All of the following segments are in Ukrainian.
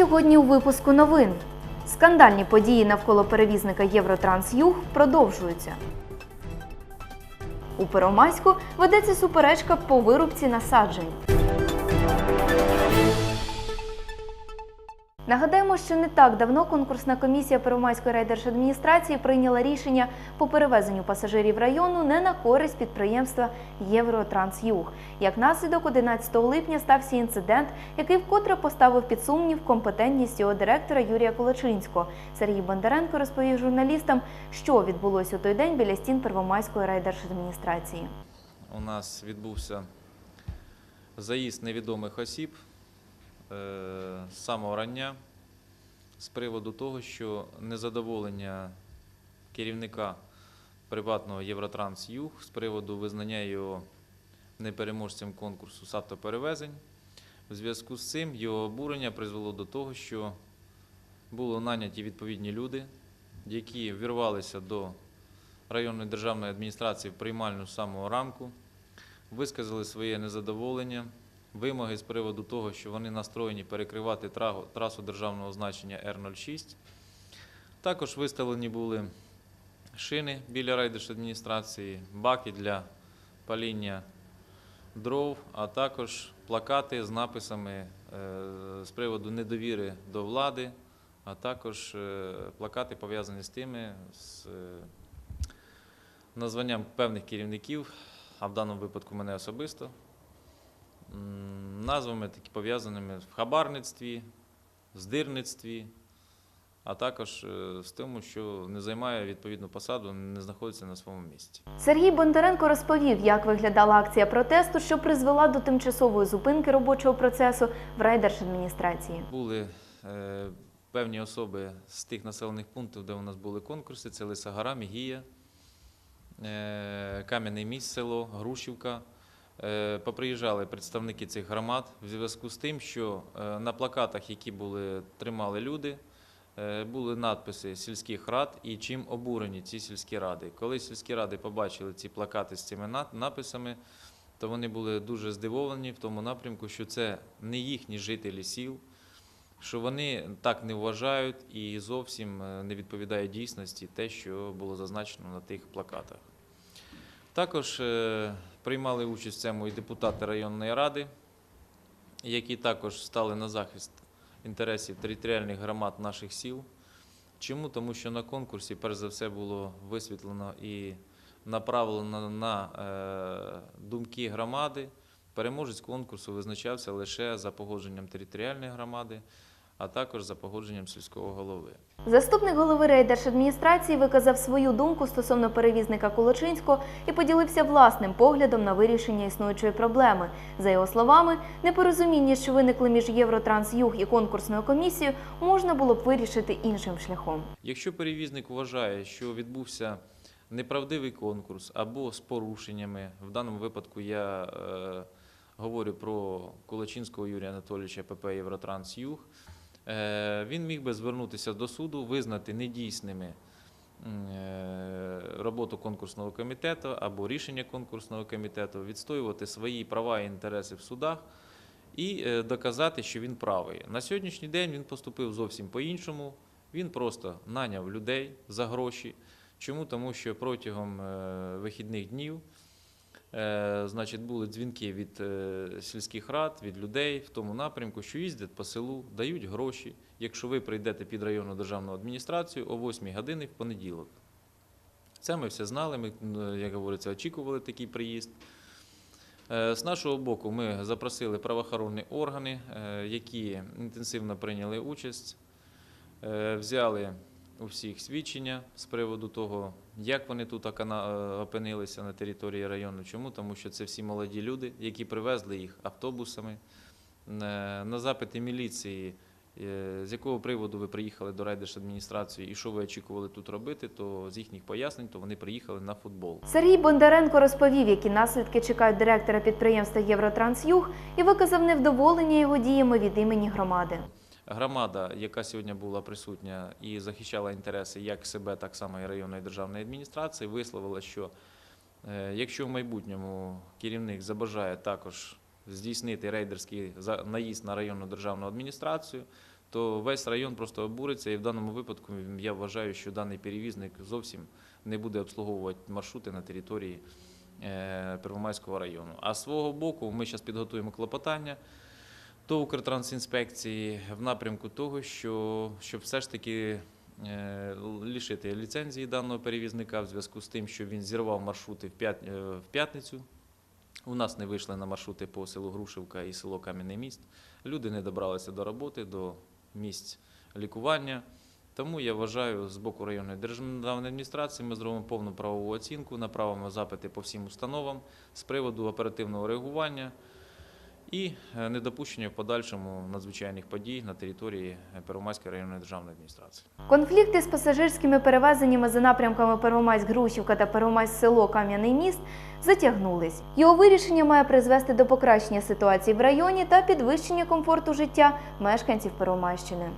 Сьогодні у випуску новин. Скандальні події навколо перевізника Євротрансюг продовжуються. У Первомайську ведеться суперечка по вирубці насаджень. Нагадаємо, що не так давно конкурсна комісія Первомайської райдержадміністрації прийняла рішення по перевезенню пасажирів району не на користь підприємства Євротрансюг. Як наслідок, 11 липня стався інцидент, який вкотре поставив під сумнів компетентність його директора Юрія Колочинського. Сергій Бондаренко розповів журналістам, що відбулося у той день біля стін Первомайської райдержадміністрації. У нас відбувся заїзд невідомих осіб з самого рання з приводу того, що незадоволення керівника приватного Євротранс Юг з приводу визнання його непереможцем конкурсу з автоперевезень. В зв'язку з цим його обурення призвело до того, що були наняті відповідні люди, які вірвалися до районної державної адміністрації в приймальну самого ранку, висказали своє незадоволення, вимоги з приводу того, що вони настроєні перекривати трасу державного значення Р-06. Також виставлені були шини біля райдержадміністрації, баки для паління дров, а також плакати з написами е, з приводу недовіри до влади, а також е, плакати пов'язані з тими, з е, названням певних керівників, а в даному випадку мене особисто, назвами такі пов'язаними в хабарництві, здирництві, а також е, з тим, що не займає відповідну посаду, не знаходиться на своєму місці. Сергій Бондаренко розповів, як виглядала акція протесту, що призвела до тимчасової зупинки робочого процесу в райдержадміністрації. Були е, певні особи з тих населених пунктів, де у нас були конкурси: це Лисагора, Мігія, е, Кам'яний міст, село, Грушівка. Е, поприїжджали представники цих громад в зв'язку з тим, що е, на плакатах, які були тримали люди, е, були надписи сільських рад і чим обурені ці сільські ради. Коли сільські ради побачили ці плакати з цими написами, то вони були дуже здивовані в тому напрямку, що це не їхні жителі сіл, що вони так не вважають і зовсім не відповідає дійсності те, що було зазначено на тих плакатах. Також е, приймали участь в цьому і депутати районної ради, які також стали на захист інтересів територіальних громад наших сіл. Чому? Тому що на конкурсі, перш за все, було висвітлено і направлено на е, думки громади. Переможець конкурсу визначався лише за погодженням територіальної громади, а також за погодженням сільського голови. Заступник голови райдержадміністрації виказав свою думку стосовно перевізника Колочинського і поділився власним поглядом на вирішення існуючої проблеми. За його словами, непорозуміння, що виникли між Євротрансюг і конкурсною комісією, можна було б вирішити іншим шляхом. Якщо перевізник вважає, що відбувся неправдивий конкурс або з порушеннями, в даному випадку я е, говорю про Кулачинського Юрія Анатолійовича ПП Євротранс Юг, е, він міг би звернутися до суду, визнати недійсними е, роботу конкурсного комітету або рішення конкурсного комітету, відстоювати свої права і інтереси в судах і е, доказати, що він правий. На сьогоднішній день він поступив зовсім по-іншому. Він просто наняв людей за гроші. Чому? Тому що протягом е, вихідних днів е, значить, були дзвінки від е, сільських рад, від людей в тому напрямку, що їздять по селу, дають гроші, якщо ви прийдете під районну державну адміністрацію о 8 години в понеділок. Це ми все знали, ми, як говориться, очікували такий приїзд. Е, З нашого боку, ми запросили правоохоронні органи, е, які інтенсивно прийняли участь, е, взяли у всіх свідчення з приводу того, як вони тут е, опинилися на території району. Чому? Тому що це всі молоді люди, які привезли їх автобусами. Е, На запити міліції, е, з якого приводу ви приїхали до райдержадміністрації і що ви очікували тут робити, то з їхніх пояснень, то вони приїхали на футбол. Сергій Бондаренко розповів, які наслідки чекають директора підприємства Євротрансюг і виказав невдоволення його діями від імені громади. Громада, яка сьогодні була присутня і захищала інтереси як себе, так само і районної державної адміністрації, висловила, що е, якщо в майбутньому керівник забажає також здійснити рейдерський наїзд на районну державну адміністрацію, то весь район просто обуриться. І в даному випадку я вважаю, що даний перевізник зовсім не буде обслуговувати маршрути на території е, Первомайського району. А з свого боку ми зараз підготуємо клопотання до Укртрансінспекції в напрямку того, що щоб все ж таки е, лишити ліцензії даного перевізника в зв'язку з тим, що він зірвав маршрути е, в п'ятницю. У нас не вийшли на маршрути по селу Грушівка і село Кам'яний міст. Люди не добралися до роботи, до місць лікування. Тому я вважаю, з боку районної державної адміністрації ми зробимо повну правову оцінку, направимо запити по всім установам з приводу оперативного реагування і е, недопущення в подальшому надзвичайних подій на території е, Первомайської районної державної адміністрації. Конфлікти з пасажирськими перевезеннями за напрямками Первомайськ-Грушівка та Первомайськ-Село Кам'яний міст затягнулись. Його вирішення має призвести до покращення ситуації в районі та підвищення комфорту життя мешканців Первомайщини.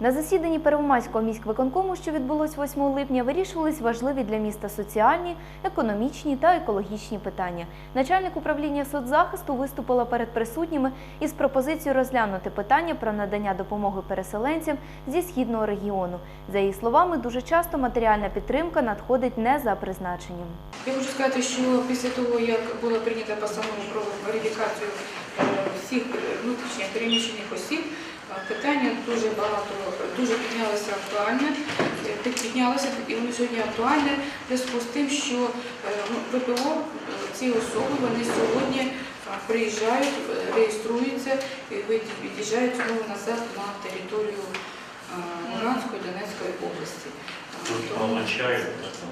На засіданні Первомайського міськвиконкому, що відбулось 8 липня, вирішувались важливі для міста соціальні, економічні та екологічні питання. Начальник управління соцзахисту виступила перед присутніми із пропозицією розглянути питання про надання допомоги переселенцям зі східного регіону. За її словами, дуже часто матеріальна підтримка надходить не за призначенням. Я хочу сказати, що після того, як була прийнята постанова про верифікацію е, всіх внутрішньо переміщених осіб, е, питання дуже багато, дуже піднялося актуальне, е, піднялося і воно сьогодні актуальне в зв'язку з тим, що е, ну, ВПО, е, ці особи, вони сьогодні приїжджають, реєструються і від- від'їжджають знову назад на територію Луганської, Донецької області.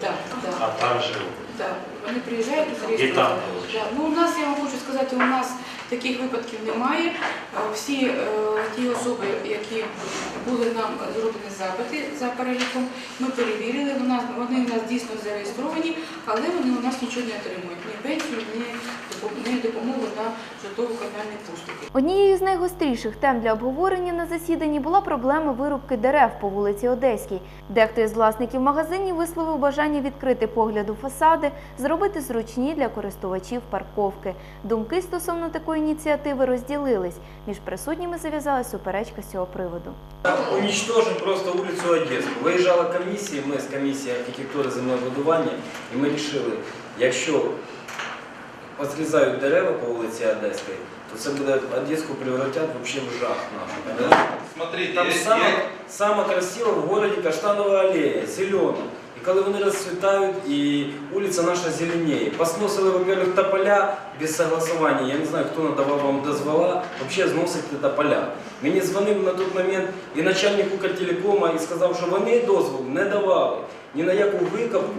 Так. а там вони приїжджають реєструються. получають. Ну, у нас, я вам хочу сказати, у нас таких випадків немає. Е, Всі е, ті особи, які були нам зроблені запити за переліком, ми перевірили, вони у нас дійсно зареєстровані, але вони у нас нічого не отримують, ні пенсію, ні допомогу на житлово-комунальні послуги. Однією з найгостріших тем для обговорення на засіданні була проблема вирубки дерев по вулиці Одеській. Дехто із власників магазинів висловив бажання відкрити погляду фасади, зробити зручні для користувачів парковки. Думки стосовно такої ініціативи розділились. Між присутніми зав'язалась суперечка з цього приводу. Уничтожим просто улицу Одеску. Виїжджала комісія, ми з комісії архітектури землебудування, і ми вирішили, якщо позрізають дерева по вулиці Одеській, то це буде Одеску превратять вообще в жах наш. Да? Смотрите, Там саме, я- в городі Каштанова алея, зелена. Коли вони розцвітають, і вулиця наша зеленіє. Посносили, во-первых, тополя без согласування. Я не знаю, хто надавав вам дозвола, вообще зносити тополя. Мені дзвонив на той момент і начальник Укртелекома і сказав, що вони дозволу не давали. Ні на яку викопку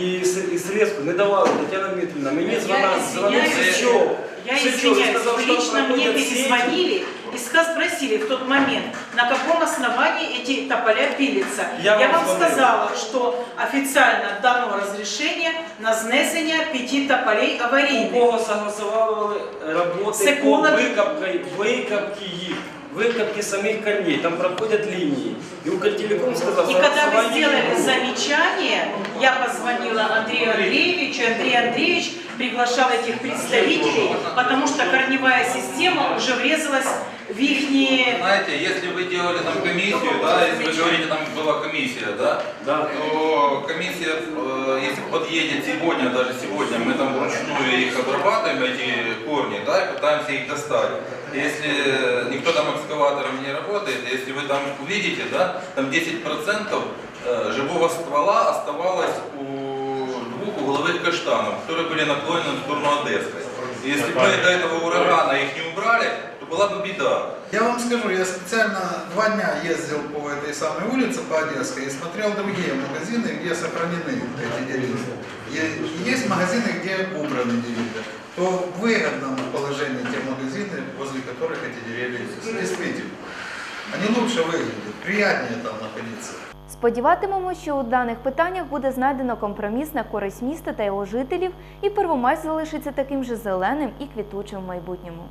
і, с- і срезку не давали, Тетяна Дмитрівна. Мені дзвонив, Сичов. Я Сычев извиняюсь, сказал, вы что лично мне проходят сети. перезвонили и ска- спросили в тот момент, на каком основании эти тополя пилятся. Я вам вам звонил. сказала, что официально дано разрешение на знесення пяти тополей У аварийных. кого согласовали роботи по Секунду. викопки, викопки їх, викопки самих корней, там проходять лінії. І Укртелеком сказав, И когда вы согласовання сделали не було. замечание, я позвонила Андрею Андреевичу, Андрей Андреевич приглашал этих представителей, потому что корневая система уже врезалась в их Знаете, если вы делали там комиссию, да, если вы говорите, там была комиссия, да, Да. то комиссия, э, если подъедет сегодня, даже сегодня, мы там вручную их обрабатываем, эти корни, да, и пытаемся их достать. Если никто там экскаватором не работает, если вы там увидите, да, там 10% э, живого ствола оставалось у двух угловых каштанов, которые были наклонены в сторону Одесской. И Если бы до этого урагана их не убрали, то была бы беда. Я вам скажу, я специально два дня ездил по этой самой улице, по Одесской, и смотрел другие магазины, где сохранены эти деревья. И и есть магазины, где убраны деревья. То в выгодном положении те магазины, возле которых эти деревья есть. Действительно. Они лучше выглядят, приятнее там находиться. Сподіватимемо, що у даних питаннях буде знайдено компроміс на користь міста та його жителів, і Первомайськ залишиться таким же зеленим і квітучим в майбутньому.